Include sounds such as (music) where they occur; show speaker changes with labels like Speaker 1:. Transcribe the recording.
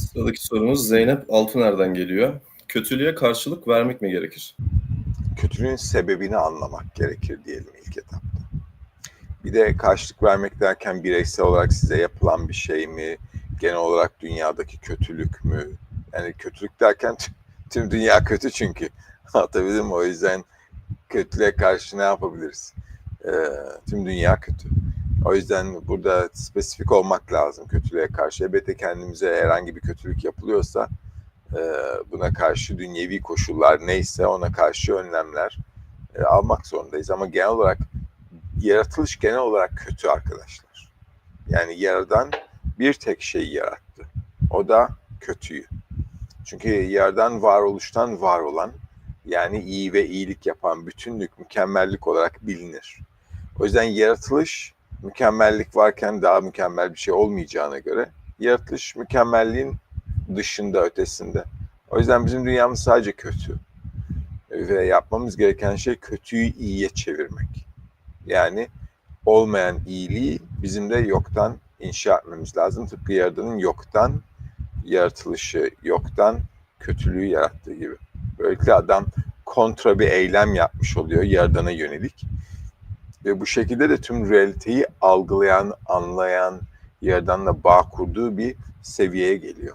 Speaker 1: Sıradaki sorumuz Zeynep Altuner'den geliyor. Kötülüğe karşılık vermek mi gerekir?
Speaker 2: kötülüğün sebebini anlamak gerekir diyelim ilk etapta. Bir de karşılık vermek derken bireysel olarak size yapılan bir şey mi, genel olarak dünyadaki kötülük mü? Yani kötülük derken tüm dünya kötü çünkü. (laughs) Anlatabildim mi? O yüzden kötülüğe karşı ne yapabiliriz? Ee, tüm dünya kötü. O yüzden burada spesifik olmak lazım kötülüğe karşı. Elbette kendimize herhangi bir kötülük yapılıyorsa e, buna karşı dünyevi koşullar neyse ona karşı önlemler e, almak zorundayız. Ama genel olarak yaratılış genel olarak kötü arkadaşlar. Yani yaradan bir tek şeyi yarattı. O da kötüyü. Çünkü yerden varoluştan var olan yani iyi ve iyilik yapan bütünlük, mükemmellik olarak bilinir. O yüzden yaratılış mükemmellik varken daha mükemmel bir şey olmayacağına göre yaratılış mükemmelliğin dışında, ötesinde. O yüzden bizim dünyamız sadece kötü. Ve yapmamız gereken şey kötüyü iyiye çevirmek. Yani olmayan iyiliği bizim de yoktan inşa etmemiz lazım. Tıpkı Yaradan'ın yoktan yaratılışı, yoktan kötülüğü yarattığı gibi. Böylelikle adam kontra bir eylem yapmış oluyor Yaradan'a yönelik. Ve bu şekilde de tüm realiteyi algılayan, anlayan, Yaradan'la bağ kurduğu bir seviyeye geliyor.